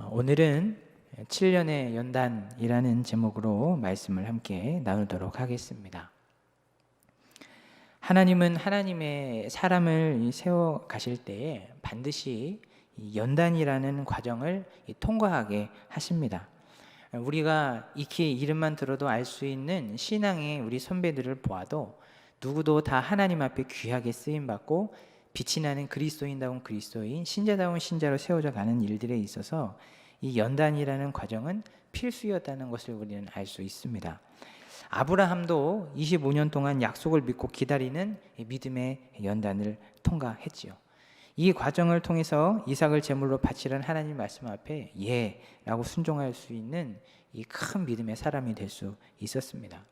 어, 오늘은 7년의 연단이라는 제목으로 말씀을 함께 나누도록 하겠습니다. 하나님은 하나님의 사람을 세워 가실 때에 반드시 이 연단이라는 과정을 이 통과하게 하십니다. 우리가 익히 이름만 들어도 알 수 있는 신앙의 우리 선배들을 보아도 누구도 다 하나님 앞에 귀하게 쓰임 받고 빛이 나는 그리스도인다운 그리스도인, 신자다운 신자로 세워져 가는 일들에 있어서 이 연단이라는 과정은 필수였다는 것을 우리는 알 수 있습니다. 아브라함도 25년 동안 약속을 믿고 기다리는 이 믿음의 연단을 통과했지요. 이 과정을 통해서 이삭을 제물로 바치는 하나님 말씀 앞에 예라고 순종할 수 있는 이 큰 믿음의 사람이 될 수 있었습니다.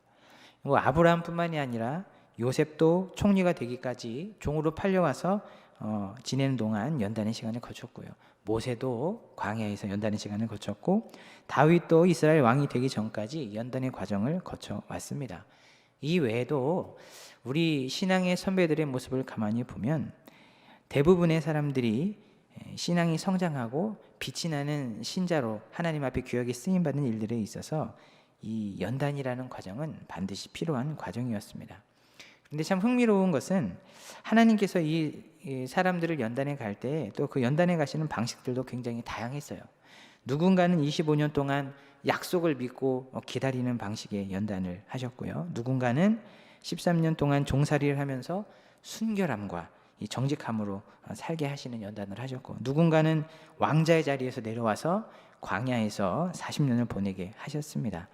뭐 아브라함뿐만이 아니라 요셉도 총리가 되기까지 종으로 팔려와서 어, 지내는 동안 연단의 시간을 거쳤고요. 모세도 광야에서 연단의 시간을 거쳤고 다윗도 이스라엘 왕이 되기 전까지 연단의 과정을 거쳐 왔습니다. 이 외에도 우리 신앙의 선배들의 모습을 가만히 보면 대부분의 사람들이 신앙이 성장하고 빛이 나는 신자로 하나님 앞에 귀하게 쓰임 받는 일들에 있어서 이 연단이라는 과정은 반드시 필요한 과정이었습니다. 근데 참 흥미로운 것은 하나님께서 이, 사람들을 연단에 갈 때 또 그 연단에 가시는 방식들도 굉장히 다양했어요. 누군가는 25년 동안 약속을 믿고 기다리는 방식의 연단을 하셨고요. 누군가는 13년 동안 종살이를 하면서 순결함과 이 정직함으로 살게 하시는 연단을 하셨고 누군가는 왕자의 자리에서 내려와서 광야에서 40년을 보내게 하셨습니다.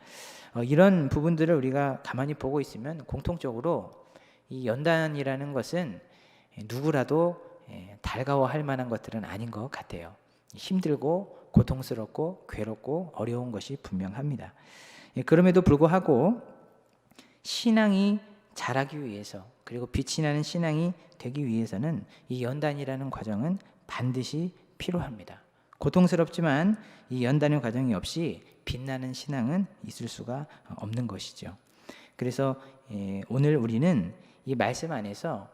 어, 이런 부분들을 우리가 가만히 보고 있으면 공통적으로 이 연단이라는 것은 누구라도 예, 달가워할 만한 것들은 아닌 것 같아요. 힘들고 고통스럽고 괴롭고 어려운 것이 분명합니다. 예, 그럼에도 불구하고 신앙이 자라기 위해서 그리고 빛이 나는 신앙이 되기 위해서는 이 연단이라는 과정은 반드시 필요합니다. 고통스럽지만 이 연단의 과정이 없이 빛나는 신앙은 있을 수가 없는 것이죠. 그래서 예, 오늘 우리는 이 말씀 안에서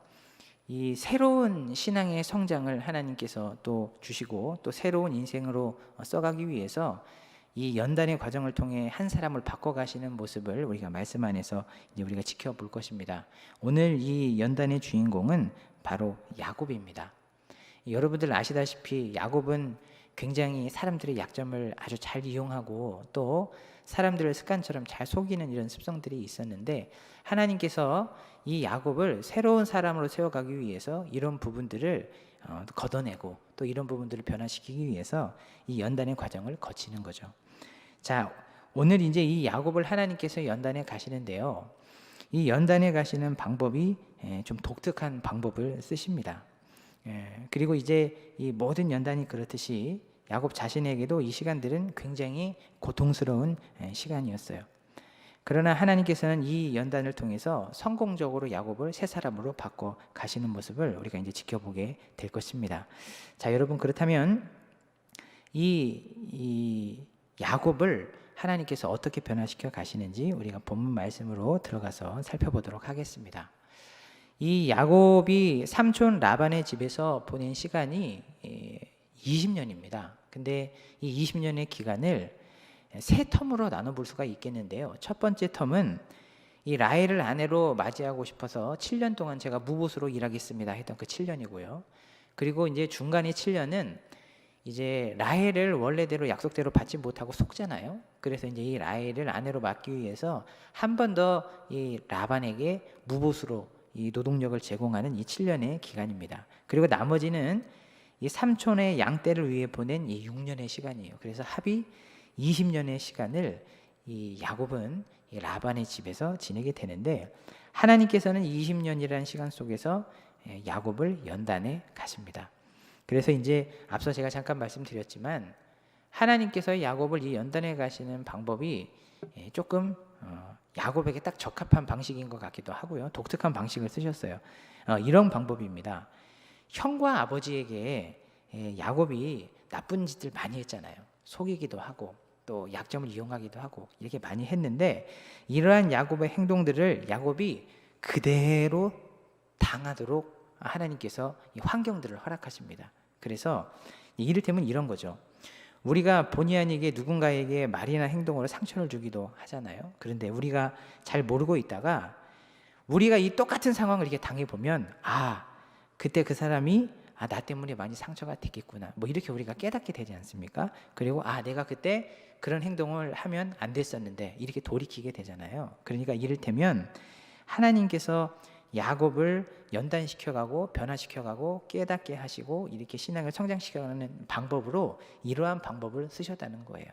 이 새로운 신앙의 성장을 하나님께서 또 주시고 또 새로운 인생으로 써가기 위해서 이 연단의 과정을 통해 한 사람을 바꿔가시는 모습을 우리가 말씀 안에서 이제 우리가 지켜볼 것입니다. 오늘 이 연단의 주인공은 바로 야곱입니다. 여러분들 아시다시피 야곱은 굉장히 사람들의 약점을 아주 잘 이용하고 또 사람들을 습관처럼 잘 속이는 이런 습성들이 있었는데 하나님께서 이 야곱을 새로운 사람으로 세워가기 위해서 이런 부분들을 어, 걷어내고 또 이런 부분들을 변화시키기 위해서 이 연단의 과정을 거치는 거죠. 자, 오늘 이제 이 야곱을 하나님께서 연단에 가시는데요. 이 연단에 가시는 방법이 예, 좀 독특한 방법을 쓰십니다. 예, 그리고 이제 이 모든 연단이 그렇듯이 야곱 자신에게도 이 시간들은 굉장히 고통스러운 예, 시간이었어요. 그러나 하나님께서는 이 연단을 통해서 성공적으로 야곱을 새 사람으로 바꿔 가시는 모습을 우리가 이제 지켜보게 될 것입니다. 자, 여러분 그렇다면 이, 이 야곱을 하나님께서 어떻게 변화시켜 가시는지 우리가 본문 말씀으로 들어가서 살펴보도록 하겠습니다. 이 야곱이 삼촌 라반의 집에서 보낸 시간이 20년입니다. 근데 이 20년의 기간을 세 텀으로 나눠볼 수가 있겠는데요. 첫 번째 텀은 이 라헬을 아내로 맞이하고 싶어서 7년 동안 제가 무보수로 일하겠습니다 했던 그 7년이고요. 그리고 이제 중간에 7년은 이제 라헬을 원래대로 약속대로 받지 못하고 속잖아요. 그래서 이제 이 라헬을 아내로 맡기 위해서 한 번 더 이 라반에게 무보수로 이 노동력을 제공하는 이 7년의 기간입니다. 그리고 나머지는 이 삼촌의 양떼를 위해 보낸 이 6년의 시간이에요. 그래서 합이 20년의 시간을 이 야곱은 이 라반의 집에서 지내게 되는데 하나님께서는 20년이라는 시간 속에서 예, 야곱을 연단해 가십니다. 그래서 이제 앞서 제가 잠깐 말씀드렸지만 하나님께서 야곱을 이 연단해 가시는 방법이 예, 조금 어, 야곱에게 딱 적합한 방식인 것 같기도 하고요. 독특한 방식을 쓰셨어요. 어, 이런 방법입니다. 형과 아버지에게 예, 야곱이 나쁜 짓을 많이 했잖아요. 속이기도 하고 또 약점을 이용하기도 하고 이렇게 많이 했는데 이러한 야곱의 행동들을 야곱이 그대로 당하도록 하나님께서 이 환경들을 허락하십니다. 그래서 이를테면 이런 거죠. 우리가 본의 아니게 누군가에게 말이나 행동으로 상처를 주기도 하잖아요. 그런데 우리가 잘 모르고 있다가 우리가 이 똑같은 상황을 이렇게 당해 보면 아 그때 그 사람이 아 나 때문에 많이 상처가 됐겠구나 뭐 이렇게 우리가 깨닫게 되지 않습니까? 그리고 아 내가 그때 그런 행동을 하면 안 됐었는데 이렇게 돌이키게 되잖아요. 그러니까 이를테면 하나님께서 야곱을 연단시켜가고 변화시켜가고 깨닫게 하시고 이렇게 신앙을 성장시켜가는 방법으로 이러한 방법을 쓰셨다는 거예요.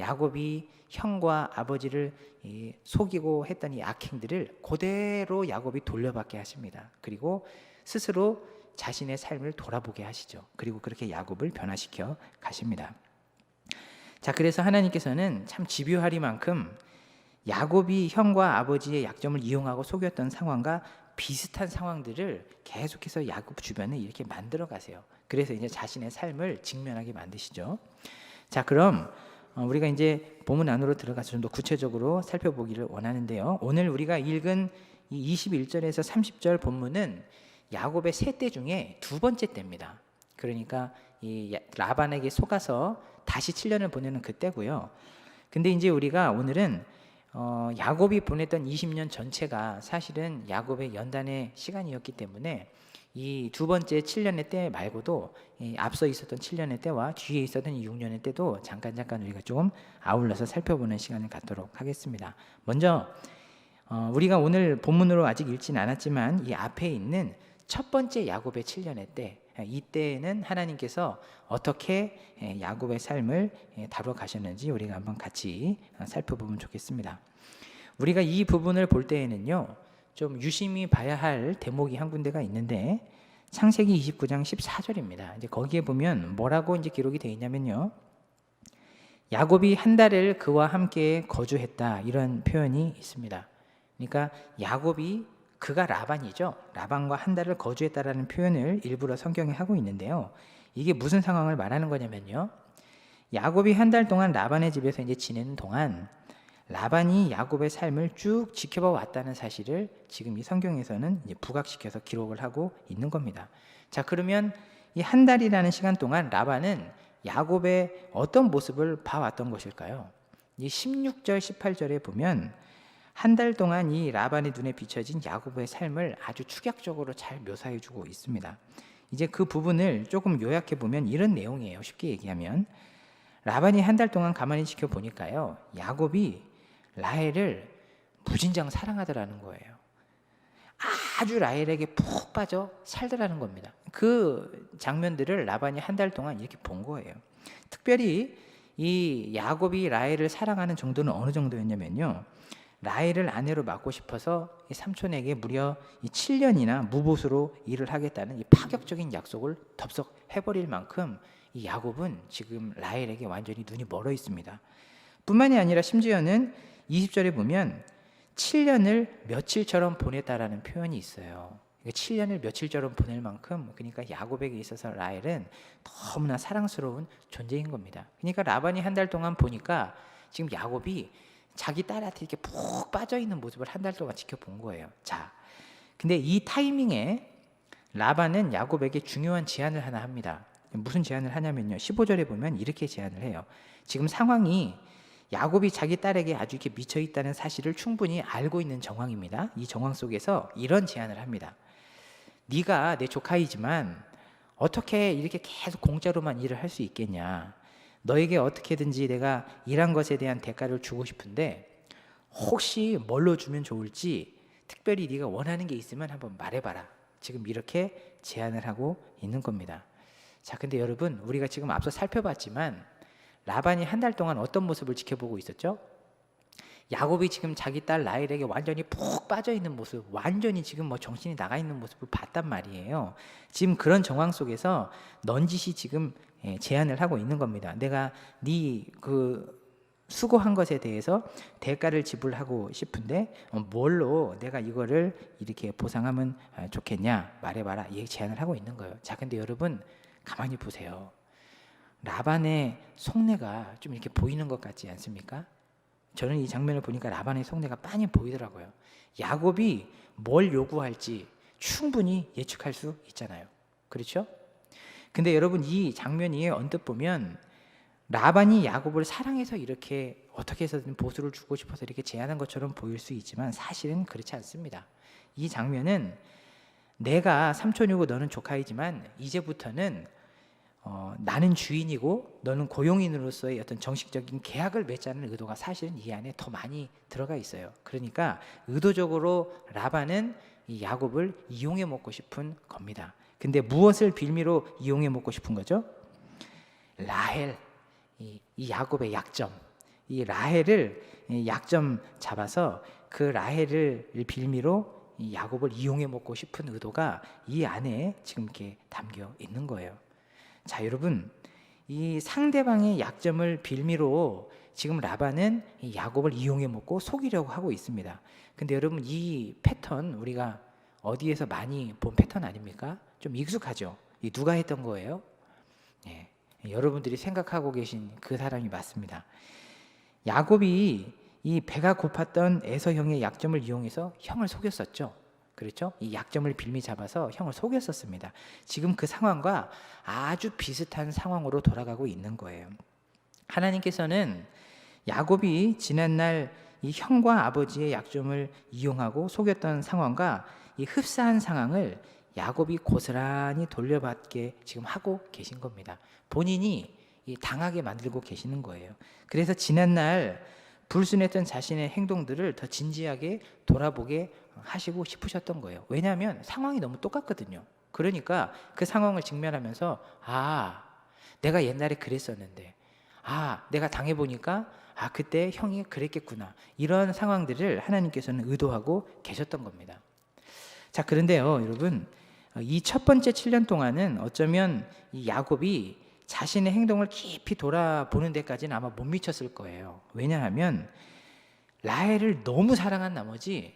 야곱이 형과 아버지를 이 속이고 했던 이 악행들을 그대로 야곱이 돌려받게 하십니다. 그리고 스스로 자신의 삶을 돌아보게 하시죠. 그리고 그렇게 야곱을 변화시켜 가십니다. 자, 그래서 하나님께서는 참 집요하리만큼 야곱이 형과 아버지의 약점을 이용하고 속였던 상황과 비슷한 상황들을 계속해서 야곱 주변에 이렇게 만들어 가세요. 그래서 이제 자신의 삶을 직면하게 만드시죠. 자, 그럼 어, 우리가 이제 본문 안으로 들어가서 좀 더 구체적으로 살펴보기를 원하는데요. 오늘 우리가 읽은 이 21절에서 30절 본문은 야곱의 세 때 중에 두 번째 때입니다. 그러니까 이 야- 라반에게 속아서 다시 7년을 보내는 그때고요. 근데 이제 우리가 오늘은 어, 야곱이 보냈던 20년 전체가 사실은 야곱의 연단의 시간이었기 때문에 이 두 번째 7년의 때 말고도 이 앞서 있었던 7년의 때와 뒤에 있었던 이 6년의 때도 잠깐 잠깐 우리가 좀 아울러서 살펴보는 시간을 갖도록 하겠습니다. 먼저 어, 우리가 오늘 본문으로 아직 읽진 않았지만 이 앞에 있는 첫 번째 야곱의 7년의 때 이때에는 하나님께서 어떻게 예, 야곱의 삶을 예, 다루어 가셨는지 우리가 한번 같이 어, 살펴보면 좋겠습니다. 우리가 이 부분을 볼 때에는요. 좀 유심히 봐야 할 대목이 한 군데가 있는데 창세기 29장 14절입니다. 이제 거기에 보면 뭐라고 이제 기록이 되어 있냐면요. 야곱이 한 달을 그와 함께 거주했다 이런 표현이 있습니다. 그러니까 야곱이 그가 라반이죠. 라반과 한 달을 거주했다라는 표현을 일부러 성경에 하고 있는데요. 이게 무슨 상황을 말하는 거냐면요. 야곱이 한 달 동안 라반의 집에서 이제 지내는 동안 라반이 야곱의 삶을 쭉 지켜봐 왔다는 사실을 지금 이 성경에서는 이제 부각시켜서 기록을 하고 있는 겁니다. 자, 그러면 이 한 달이라는 시간 동안 라반은 야곱의 어떤 모습을 봐왔던 것일까요? 이 16절, 18절에 보면 한 달 동안 이 라반의 눈에 비춰진 야곱의 삶을 아주 축약적으로 잘 묘사해 주고 있습니다. 이제 그 부분을 조금 요약해 보면 이런 내용이에요. 쉽게 얘기하면 라반이 한 달 동안 가만히 지켜 보니까요. 야곱이 라헬을 무진장 사랑하더라는 거예요. 아주 라헬에게 푹 빠져 살더라는 겁니다. 그 장면들을 라반이 한 달 동안 이렇게 본 거예요. 특별히 이 야곱이 라헬을 사랑하는 정도는 어느 정도였냐면요. 라헬을 아내로 맡고 싶어서 이 삼촌에게 무려 이 7년이나 무보수로 일을 하겠다는 이 파격적인 약속을 덥석 해버릴 만큼 이 야곱은 지금 라헬에게 완전히 눈이 멀어 있습니다. 뿐만이 아니라 심지어는 20절에 보면 7년을 며칠처럼 보냈다라는 표현이 있어요. 7년을 며칠처럼 보낼 만큼 그러니까 야곱에게 있어서 라헬은 너무나 사랑스러운 존재인 겁니다. 그러니까 라반이 한 달 동안 보니까 지금 야곱이 자기 딸한테 이렇게 푹 빠져 있는 모습을 한 달 동안 지켜본 거예요. 자, 근데 이 타이밍에 라반은 야곱에게 중요한 제안을 하나 합니다. 무슨 제안을 하냐면요. 15절에 보면 이렇게 제안을 해요. 지금 상황이 야곱이 자기 딸에게 아주 이렇게 미쳐 있다는 사실을 충분히 알고 있는 정황입니다. 이 정황 속에서 이런 제안을 합니다. 네가 내 조카이지만 어떻게 이렇게 계속 공짜로만 일을 할 수 있겠냐? 너에게 어떻게든지 내가 일한 것에 대한 대가를 주고 싶은데 혹시 뭘로 주면 좋을지 특별히 네가 원하는 게 있으면 한번 말해봐라. 지금 이렇게 제안을 하고 있는 겁니다. 자, 근데 여러분 우리가 지금 앞서 살펴봤지만 라반이 한 달 동안 어떤 모습을 지켜보고 있었죠? 야곱이 지금 자기 딸 라헬에게 완전히 푹 빠져 있는 모습, 완전히 지금 뭐 정신이 나가 있는 모습을 봤단 말이에요. 지금 그런 정황 속에서 넌짓이 지금 예, 제안을 하고 있는 겁니다. 내가 네 그 수고한 것에 대해서 대가를 지불하고 싶은데 어, 뭘로 내가 이거를 이렇게 보상하면 아, 좋겠냐 말해봐라. 이 제안을 하고 있는 거예요. 자, 근데 여러분 가만히 보세요. 라반의 속내가 좀 이렇게 보이는 것 같지 않습니까? 저는 이 장면을 보니까 라반의 속내가 빤히 보이더라고요. 야곱이 뭘 요구할지 충분히 예측할 수 있잖아요. 그렇죠? 근데 여러분 이 장면이 언뜻 보면 라반이 야곱을 사랑해서 이렇게 어떻게 해서든 보수를 주고 싶어서 이렇게 제안한 것처럼 보일 수 있지만 사실은 그렇지 않습니다. 이 장면은 내가 삼촌이고 너는 조카이지만 이제부터는 어, 나는 주인이고 너는 고용인으로서의 어떤 정식적인 계약을 맺자는 의도가 사실은 이 안에 더 많이 들어가 있어요. 그러니까 의도적으로 라반은 이 야곱을 이용해 먹고 싶은 겁니다. 근데 무엇을 빌미로 이용해 먹고 싶은 거죠? 라헬, 이, 이 야곱의 약점, 이 라헬을 이 약점 잡아서 그 라헬을 빌미로 이 야곱을 이용해 먹고 싶은 의도가 이 안에 지금 이렇게 담겨 있는 거예요. 자, 여러분, 이 상대방의 약점을 빌미로 지금 라반은 이 야곱을 이용해 먹고 속이려고 하고 있습니다. 근데 여러분 이 패턴 우리가 어디에서 많이 본 패턴 아닙니까? 좀 익숙하죠. 이 누가 했던 거예요? 예, 여러분들이 생각하고 계신 그 사람이 맞습니다. 야곱이 이 배가 고팠던 에서 형의 약점을 이용해서 형을 속였었죠. 그렇죠? 이 약점을 빌미 잡아서 형을 속였었습니다. 지금 그 상황과 아주 비슷한 상황으로 돌아가고 있는 거예요. 하나님께서는 야곱이 지난날 이 형과 아버지의 약점을 이용하고 속였던 상황과 이 흡사한 상황을 야곱이 고스란히 돌려받게 지금 하고 계신 겁니다. 본인이 이 당하게 만들고 계시는 거예요. 그래서 지난날 불순했던 자신의 행동들을 더 진지하게 돌아보게 하시고 싶으셨던 거예요. 왜냐하면 상황이 너무 똑같거든요. 그러니까 그 상황을 직면하면서 아, 내가 옛날에 그랬었는데 아, 내가 당해보니까 아, 그때 형이 그랬겠구나. 이런 상황들을 하나님께서는 의도하고 계셨던 겁니다. 자, 그런데요, 여러분. 이 첫 번째 7년 동안은 어쩌면 이 야곱이 자신의 행동을 깊이 돌아보는 데까지는 아마 못 미쳤을 거예요. 왜냐하면 라헬을 너무 사랑한 나머지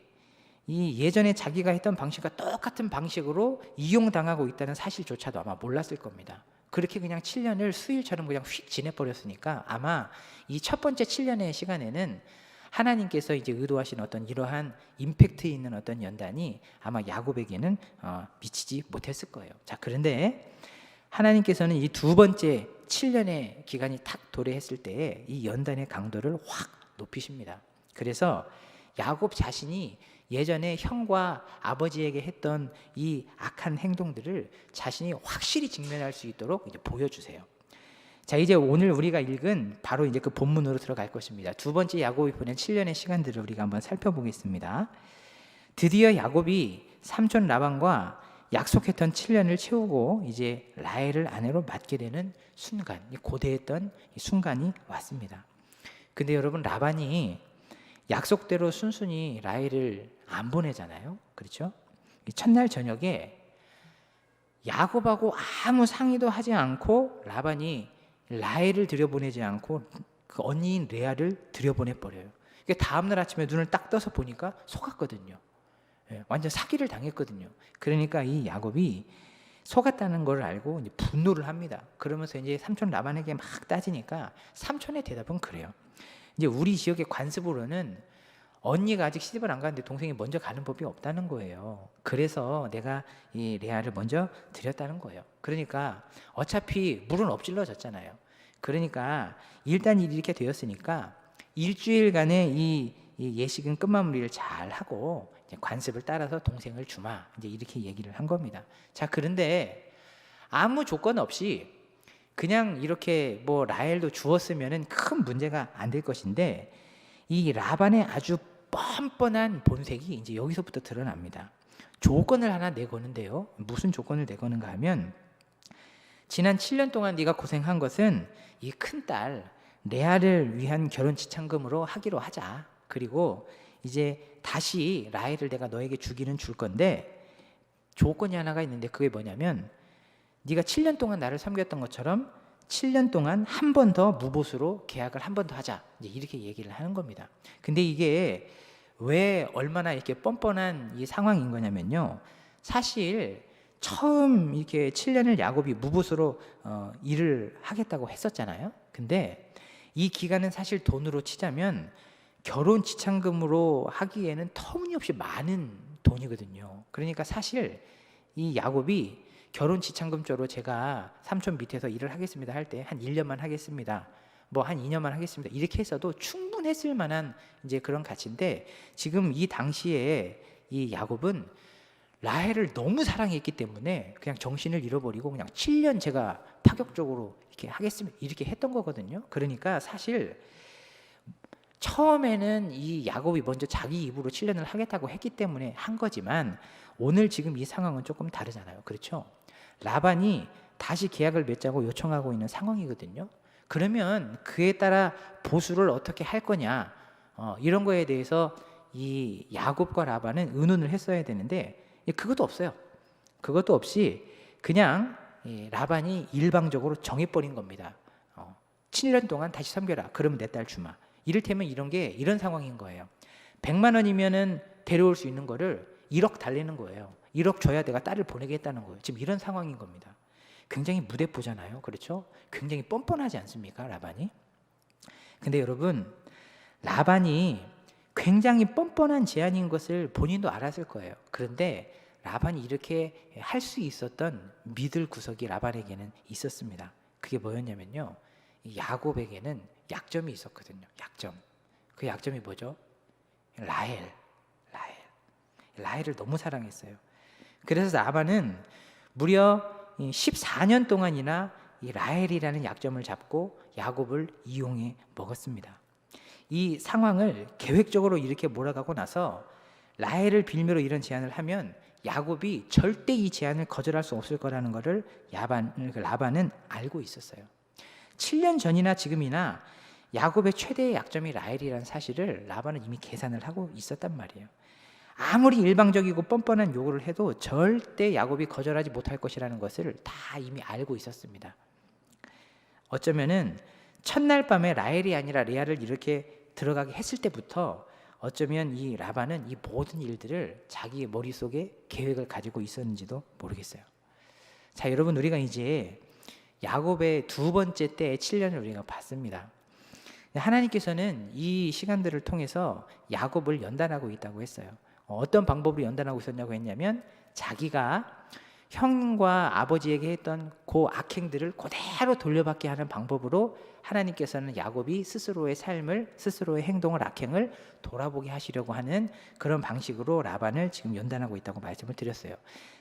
이 예전에 자기가 했던 방식과 똑같은 방식으로 이용당하고 있다는 사실조차도 아마 몰랐을 겁니다. 그렇게 그냥 7년을 수일처럼 그냥 휙 지내버렸으니까 아마 이 첫 번째 7년의 시간에는 하나님께서 이제 의도하신 어떤 이러한 임팩트 있는 어떤 연단이 아마 야곱에게는 어, 미치지 못했을 거예요. 자, 그런데 하나님께서는 이 두 번째 7년의 기간이 탁 도래했을 때에 이 연단의 강도를 확 높이십니다. 그래서 야곱 자신이 예전에 형과 아버지에게 했던 이 악한 행동들을 자신이 확실히 직면할 수 있도록 이제 보여주세요. 자, 이제 오늘 우리가 읽은 바로 이제 그 본문으로 들어갈 것입니다. 두 번째 야곱이 보낸 7년의 시간들을 우리가 한번 살펴보겠습니다. 드디어 야곱이 삼촌 라반과 약속했던 7년을 채우고 이제 라헬을 아내로 맡게 되는 순간, 고대했던 순간이 왔습니다. 근데 여러분 라반이 약속대로 순순히 라헬을 안 보내잖아요. 그렇죠? 첫날 저녁에 야곱하고 아무 상의도 하지 않고 라반이 라헬을 들여보내지 않고 그 언니인 레아를 들여보내 버려요. 다음 날 아침에 눈을 딱 떠서 보니까 속았거든요. 예, 완전 사기를 당했거든요. 그러니까 이 야곱이 속았다는 걸 알고 분노를 합니다. 그러면서 이제 삼촌 라반에게 막 따지니까 삼촌의 대답은 그래요. 이제 우리 지역의 관습으로는 언니가 아직 시집을 안 갔는데 동생이 먼저 가는 법이 없다는 거예요. 그래서 내가 이 레아를 먼저 드렸다는 거예요. 그러니까 어차피 물은 엎질러졌잖아요. 그러니까 일단 이렇게 되었으니까 일주일간의 이, 이 예식은 끝마무리를 잘 하고 관습을 따라서 동생을 주마 이제 이렇게 얘기를 한 겁니다. 자 그런데 아무 조건 없이 그냥 이렇게 뭐 라헬도 주었으면은 큰 문제가 안 될 것인데 이 라반의 아주 뻔뻔한 본색이 이제 여기서부터 드러납니다. 조건을 하나 내거는데요. 무슨 조건을 내거는가 하면 지난 7년 동안 네가 고생한 것은 이 큰 딸 레아를 위한 결혼 지참금으로 하기로 하자. 그리고 이제 다시 라헬을 내가 너에게 주기는 줄 건데 조건이 하나가 있는데 그게 뭐냐면 네가 7년 동안 나를 섬겼던 것처럼 7년 동안 한 번 더 무보수로 계약을 한 번 더 하자. 이렇게 얘기를 하는 겁니다. 근데 이게 왜 얼마나 이렇게 뻔뻔한 이 상황인 거냐면요. 사실 처음 이렇게 7년을 야곱이 무보수로 어, 일을 하겠다고 했었잖아요. 근데 이 기간은 사실 돈으로 치자면 결혼 지참금으로 하기에는 터무니없이 많은 돈이거든요. 그러니까 사실 이 야곱이 결혼 지참금조로 제가 삼촌 밑에서 일을 하겠습니다 할 때 한 1년만 하겠습니다. 뭐 한 2년만 하겠습니다. 이렇게 했어도 충분했을 만한 이제 그런 가치인데 지금 이 당시에 이 야곱은 라헬을 너무 사랑했기 때문에 그냥 정신을 잃어버리고 그냥 7년 제가 파격적으로 이렇게 하겠습니다. 이렇게 했던 거거든요. 그러니까 사실 처음에는 이 야곱이 먼저 자기 입으로 7년을 하겠다고 했기 때문에 한 거지만 오늘 지금 이 상황은 조금 다르잖아요. 그렇죠? 라반이 다시 계약을 맺자고 요청하고 있는 상황이거든요. 그러면 그에 따라 보수를 어떻게 할 거냐 어, 이런 거에 대해서 이 야곱과 라반은 의논을 했어야 되는데 예, 그것도 없어요. 그것도 없이 그냥 이 라반이 일방적으로 정해버린 겁니다. 어, 7년 동안 다시 섬겨라. 그러면 내 딸 주마. 이를테면 이런 게 이런 상황인 거예요. 100만 원이면은 데려올 수 있는 거를 1억 달래는 거예요. 1억 줘야 내가 딸을 보내겠다는 거예요. 지금 이런 상황인 겁니다. 굉장히 무대포잖아요. 그렇죠? 굉장히 뻔뻔하지 않습니까? 라반이. 근데 여러분, 라반이 굉장히 뻔뻔한 제안인 것을 본인도 알았을 거예요. 그런데 라반이 이렇게 할 수 있었던 믿을 구석이 라반에게는 있었습니다. 그게 뭐였냐면요. 이 야곱에게는 약점이 있었거든요. 약점. 그 약점이 뭐죠? 라헬. 라헬. 라헬을 너무 사랑했어요. 그래서 라반은 무려 14년 동안이나 이 라헬이라는 약점을 잡고 야곱을 이용해 먹었습니다. 이 상황을 계획적으로 이렇게 몰아가고 나서 라헬을 빌미로 이런 제안을 하면 야곱이 절대 이 제안을 거절할 수 없을 거라는 것을 그 라반은 알고 있었어요. 7년 전이나 지금이나 야곱의 최대의 약점이 라헬이라는 사실을 라반은 이미 계산을 하고 있었단 말이에요. 아무리 일방적이고 뻔뻔한 요구를 해도 절대 야곱이 거절하지 못할 것이라는 것을 다 이미 알고 있었습니다. 어쩌면은 첫날 밤에 라헬이 아니라 레아를 이렇게 들어가게 했을 때부터 어쩌면 이 라반은 이 모든 일들을 자기의 머릿속에 계획을 가지고 있었는지도 모르겠어요. 자, 여러분 우리가 이제 야곱의 두 번째 때의 7년을 우리가 봤습니다. 하나님께서는 이 시간들을 통해서 야곱을 연단하고 있다고 했어요. 어떤 방법으로 연단하고 있었냐고 했냐면 자기가 형과 아버지에게 했던 그 악행들을 그대로 돌려받게 하는 방법으로 하나님께서는 야곱이 스스로의 삶을 스스로의 행동을 악행을 돌아보게 하시려고 하는 그런 방식으로 라반을 지금 연단하고 있다고 말씀을 드렸어요.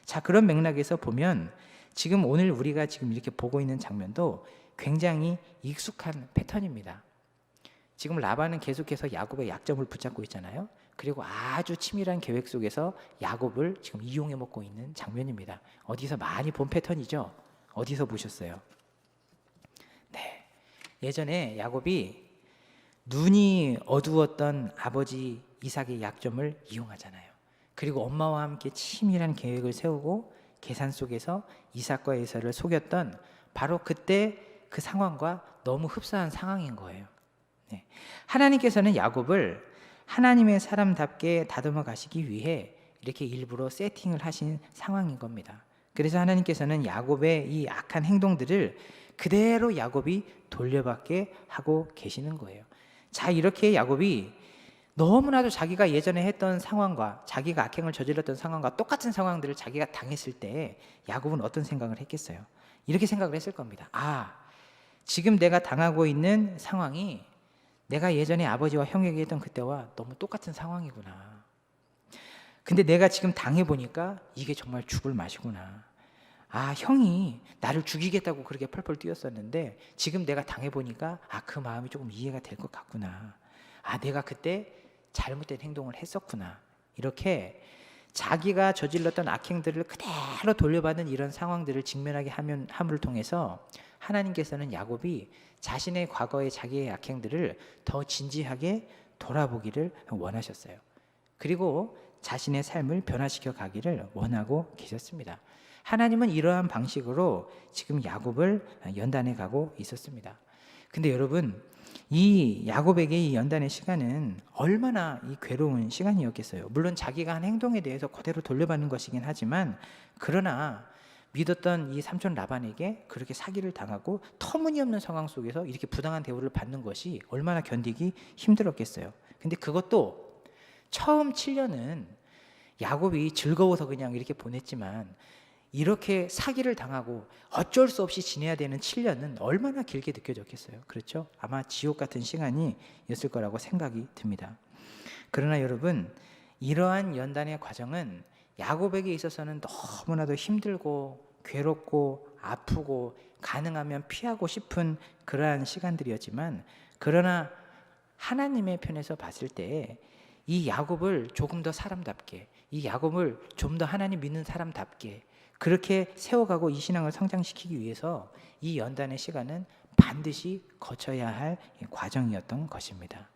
자, 그런 맥락에서 보면 지금 오늘 우리가 지금 이렇게 보고 있는 장면도 굉장히 익숙한 패턴입니다. 지금 라반은 계속해서 야곱의 약점을 붙잡고 있잖아요. 그리고 아주 치밀한 계획 속에서 야곱을 지금 이용해 먹고 있는 장면입니다. 어디서 많이 본 패턴이죠? 어디서 보셨어요? 네. 예전에 야곱이 눈이 어두웠던 아버지 이삭의 약점을 이용하잖아요. 그리고 엄마와 함께 치밀한 계획을 세우고 계산 속에서 이삭과 에서를 속였던 바로 그때 그 상황과 너무 흡사한 상황인 거예요. 네. 하나님께서는 야곱을 하나님의 사람답게 다듬어 가시기 위해 이렇게 일부러 세팅을 하신 상황인 겁니다. 그래서 하나님께서는 야곱의 이 악한 행동들을 그대로 야곱이 돌려받게 하고 계시는 거예요. 자, 이렇게 야곱이 너무나도 자기가 예전에 했던 상황과 자기가 악행을 저질렀던 상황과 똑같은 상황들을 자기가 당했을 때 야곱은 어떤 생각을 했겠어요? 이렇게 생각을 했을 겁니다. 아, 지금 내가 당하고 있는 상황이 내가 예전에 아버지와 형에게 했던 그때와 너무 똑같은 상황이구나. 근데 내가 지금 당해보니까 이게 정말 죽을 맛이구나. 아, 형이 나를 죽이겠다고 그렇게 펄펄 뛰었었는데 지금 내가 당해보니까 아, 그 마음이 조금 이해가 될 것 같구나. 아, 내가 그때 잘못된 행동을 했었구나. 이렇게 자기가 저질렀던 악행들을 그대로 돌려받는 이런 상황들을 직면하게 함을 통해서 하나님께서는 야곱이 자신의 과거의 자기의 악행들을 더 진지하게 돌아보기를 원하셨어요. 그리고 자신의 삶을 변화시켜 가기를 원하고 계셨습니다. 하나님은 이러한 방식으로 지금 야곱을 연단해 가고 있었습니다. 근데 여러분, 이 야곱에게 이 연단의 시간은 얼마나 이 괴로운 시간이었겠어요. 물론 자기가 한 행동에 대해서 그대로 돌려받는 것이긴 하지만 그러나 믿었던 이 삼촌 라반에게 그렇게 사기를 당하고 터무니없는 상황 속에서 이렇게 부당한 대우를 받는 것이 얼마나 견디기 힘들었겠어요. 근데 그것도 처음 7년은 야곱이 즐거워서 그냥 이렇게 보냈지만 이렇게 사기를 당하고 어쩔 수 없이 지내야 되는 7년은 얼마나 길게 느껴졌겠어요. 그렇죠? 아마 지옥 같은 시간이었을 거라고 생각이 듭니다. 그러나 여러분, 이러한 연단의 과정은 야곱에게 있어서는 너무나도 힘들고 괴롭고 아프고 가능하면 피하고 싶은 그러한 시간들이었지만 그러나 하나님의 편에서 봤을 때 이 야곱을 조금 더 사람답게 이 야곱을 좀 더 하나님 믿는 사람답게 그렇게 세워가고 이 신앙을 성장시키기 위해서 이 연단의 시간은 반드시 거쳐야 할 과정이었던 것입니다.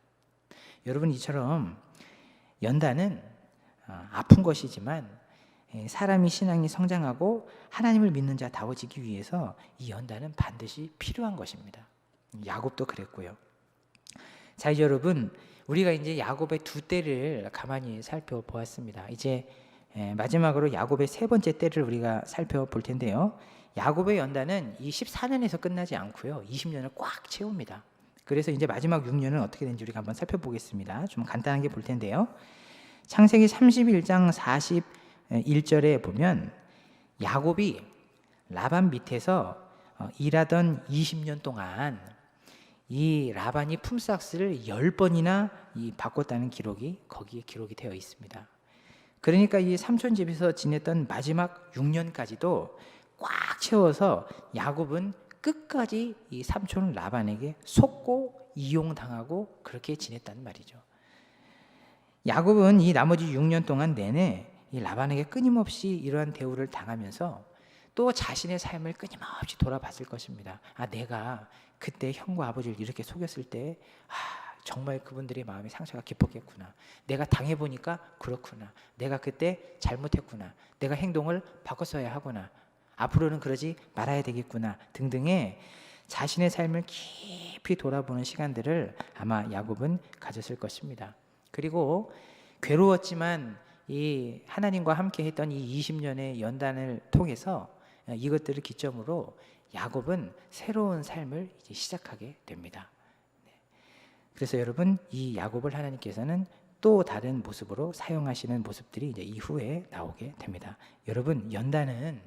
여러분 이처럼 연단은 어, 아픈 것이지만 예, 사람이 신앙이 성장하고 하나님을 믿는 자 다워지기 위해서 이 연단은 반드시 필요한 것입니다. 야곱도 그랬고요. 자, 이제 여러분 우리가 이제 야곱의 두 때를 가만히 살펴보았습니다. 이제 예, 마지막으로 야곱의 세 번째 때를 우리가 살펴볼 텐데요. 야곱의 연단은 이 14년에서 끝나지 않고요. 20년을 꽉 채웁니다. 그래서 이제 마지막 6년은 어떻게 되는지 우리가 한번 살펴보겠습니다. 좀 간단하게 볼 텐데요. 창세기 31장 41절에 보면 야곱이 라반 밑에서 어, 일하던 20년 동안 이 라반이 품삯을 10번이나 이 바꿨다는 기록이 거기에 기록이 되어 있습니다. 그러니까 이 삼촌 집에서 지냈던 마지막 6년까지도 꽉 채워서 야곱은 끝까지 이 삼촌 라반에게 속고 이용당하고 그렇게 지냈다는 말이죠. 야곱은 이 나머지 6년 동안 내내 이 라반에게 끊임없이 이러한 대우를 당하면서 또 자신의 삶을 끊임없이 돌아봤을 것입니다. 아, 내가 그때 형과 아버지를 이렇게 속였을 때, 아, 정말 그분들의 마음이 상처가 깊었겠구나. 내가 당해보니까 그렇구나. 내가 그때 잘못했구나. 내가 행동을 바꿨어야 하구나. 앞으로는 그러지 말아야 되겠구나. 등등의 자신의 삶을 깊이 돌아보는 시간들을 아마 야곱은 가졌을 것입니다. 그리고 괴로웠지만 이 하나님과 함께 했던 이 20년의 연단을 통해서 이것들을 기점으로 야곱은 새로운 삶을 이제 시작하게 됩니다. 네. 그래서 여러분 이 야곱을 하나님께서는 또 다른 모습으로 사용하시는 모습들이 이제 이후에 나오게 됩니다. 여러분 연단은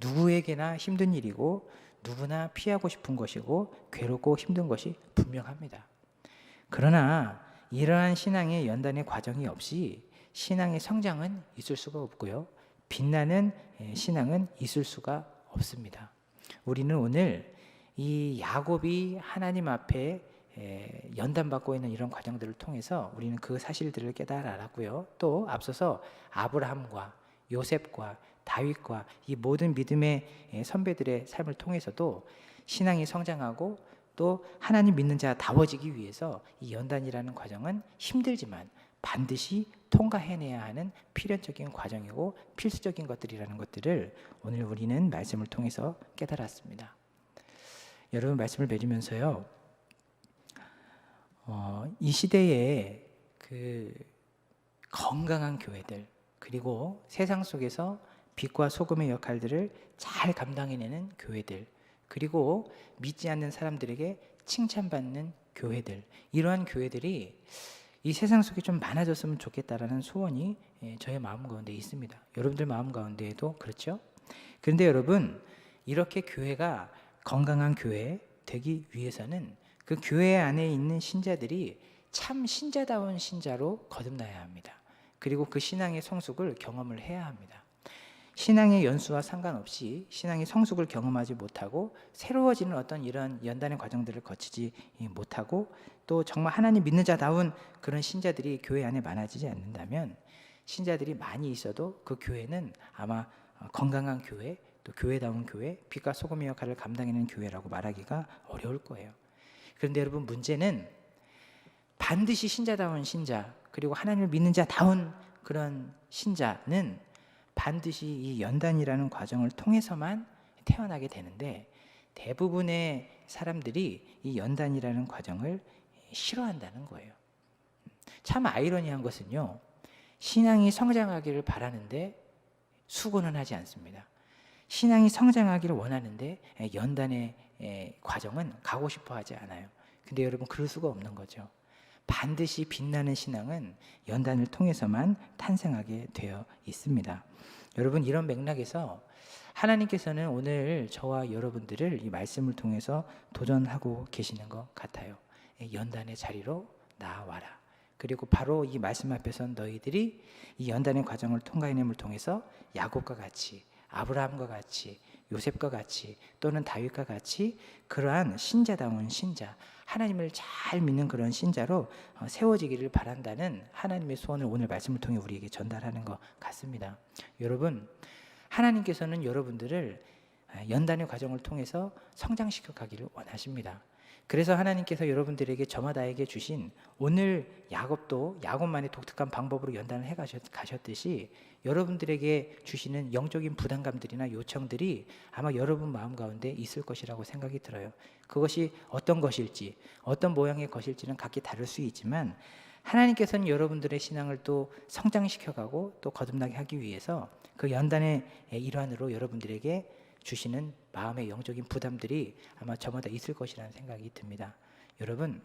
누구에게나 힘든 일이고 누구나 피하고 싶은 것이고 괴롭고 힘든 것이 분명합니다. 그러나 이러한 신앙의 연단의 과정이 없이 신앙의 성장은 있을 수가 없고요. 빛나는 예, 신앙은 있을 수가 없습니다. 우리는 오늘 이 야곱이 하나님 앞에 예, 연단받고 있는 이런 과정들을 통해서 우리는 그 사실들을 깨달아 알았고요. 또 앞서서 아브라함과 요셉과 다윗과 이 모든 믿음의 예, 선배들의 삶을 통해서도 신앙이 성장하고 또 하나님 믿는 자 다워지기 위해서 이 연단이라는 과정은 힘들지만 반드시 통과해내야 하는 필연적인 과정이고 필수적인 것들이라는 것들을 오늘 우리는 말씀을 통해서 깨달았습니다. 여러분 말씀을 맺으면서요. 어, 이 시대에 그 건강한 교회들 그리고 세상 속에서 빛과 소금의 역할들을 잘 감당해내는 교회들 그리고 믿지 않는 사람들에게 칭찬받는 교회들 이러한 교회들이 이 세상 속에 좀 많아졌으면 좋겠다라는 소원이 예, 저의 마음 가운데 있습니다. 여러분들 마음 가운데에도 그렇죠? 그런데 여러분 이렇게 교회가 건강한 교회 되기 위해서는 그 교회 안에 있는 신자들이 참 신자다운 신자로 거듭나야 합니다. 그리고 그 신앙의 성숙을 경험을 해야 합니다. 신앙의 연수와 상관없이 신앙의 성숙을 경험하지 못하고 새로워지는 어떤 이런 연단의 과정들을 거치지 못하고 또 정말 하나님 믿는 자다운 그런 신자들이 교회 안에 많아지지 않는다면 신자들이 많이 있어도 그 교회는 아마 건강한 교회 또 교회다운 교회 빛과 소금의 역할을 감당하는 교회라고 말하기가 어려울 거예요. 그런데 여러분 문제는 반드시 신자다운 신자 그리고 하나님을 믿는 자다운 그런 신자는 반드시 이 연단이라는 과정을 통해서만 태어나게 되는데 대부분의 사람들이 이 연단이라는 과정을 싫어한다는 거예요. 참 아이러니한 것은요. 신앙이 성장하기를 바라는데 수고는 하지 않습니다. 신앙이 성장하기를 원하는데 연단의 과정은 가고 싶어 하지 않아요. 근데 여러분 그럴 수가 없는 거죠. 반드시 빛나는 신앙은 연단을 통해서만 탄생하게 되어 있습니다. 여러분 이런 맥락에서 하나님께서는 오늘 저와 여러분들을 이 말씀을 통해서 도전하고 계시는 것 같아요. 연단의 자리로 나와라. 그리고 바로 이 말씀 앞에서 너희들이 이 연단의 과정을 통과해냄을 통해서 야곱과 같이 아브라함과 같이 요셉과 같이 또는 다윗과 같이 그러한 신자다운 신자 하나님을 잘 믿는 그런 신자로 어, 세워지기를 바란다는 하나님의 소원을 오늘 말씀을 통해 우리에게 전달하는 것 같습니다. 여러분 하나님께서는 여러분들을 아, 연단의 과정을 통해서 성장시켜 가기를 원하십니다. 그래서 하나님께서 여러분들에게 저마다에게 주신 오늘 야곱도 야곱만의 독특한 방법으로 연단을 해 가셨- 가셨듯이 여러분들에게 주시는 영적인 부담감들이나 요청들이 아마 여러분 마음 가운데 있을 것이라고 생각이 들어요. 그것이 어떤 것일지, 어떤 모양의 것일지는 각기 다를 수 있지만 하나님께서는 여러분들의 신앙을 또 성장시켜가고 또 거듭나게 하기 위해서 그 연단의 일환으로 여러분들에게 주시는 마음의 영적인 부담들이 아마 저마다 있을 것이라는 생각이 듭니다. 여러분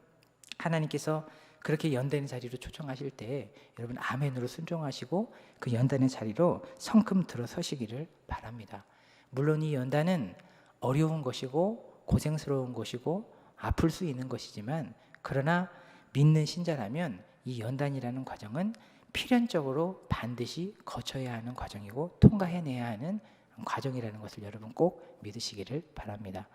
하나님께서 그렇게 연단의 자리로 초청하실 때 여러분 아멘으로 순종하시고 그 연단의 자리로 성큼 들어서시기를 바랍니다. 물론 이 연단은 어려운 것이고 고생스러운 것이고 아플 수 있는 것이지만 그러나 믿는 신자라면 이 연단이라는 과정은 필연적으로 반드시 거쳐야 하는 과정이고 통과해내야 하는 과정이라는 것을 여러분 꼭 믿으시기를 바랍니다.